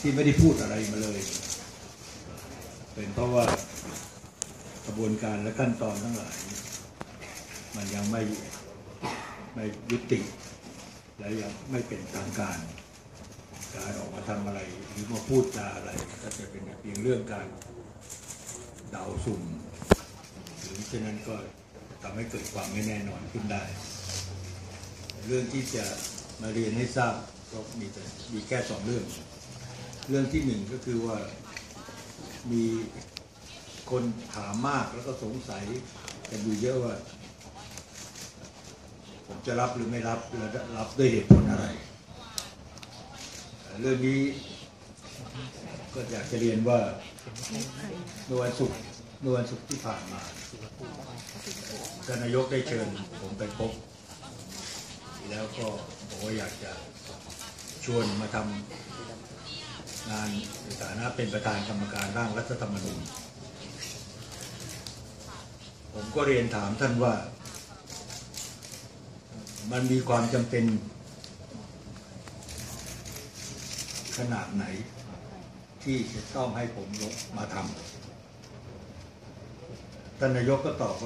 ที่ไม่ได้พูดอะไรมาเลย เป็นเพราะว่ากระบวนการและขั้นตอนทั้งหลาย มันยังไม่ไม่ยุติ และยังไม่เป็นทางการ การออกมาทำอะไรหรือมาพูดจาอะไร ก็จะเป็นเพียงเรื่องการเดาสุ่มหรือฉะนั้นก็ทำให้เกิดความไม่แน่นอนขึ้นได้ เรื่องที่จะมาเรียนให้ทราบก็มีแต่มีแค่สองเรื่อง เรื่องที่หนึ่งก็คือว่ามีคนถามมากแล้วก็สงสัยกันอยู่เยอะว่า ผมจะรับหรือไม่รับและรับด้วยเหตุผลอะไร เรื่องนี้ก็อยากจะเรียนว่าเมื่อวันศุกร์เมื่อวันศุกร์ที่ผ่านมาท่านนายกได้เชิญผมไปพบ แล้วก็บอกว่าอยากจะชวนมาทำ งานในฐานะเป็นประธานกรรมการร่างรัฐธรรมนูญผมก็เรียนถามท่านว่า มันมีความจำเป็น ขนาดไหน ที่จะต้องให้ผมมาทำท่านนายกก็ตอบว่า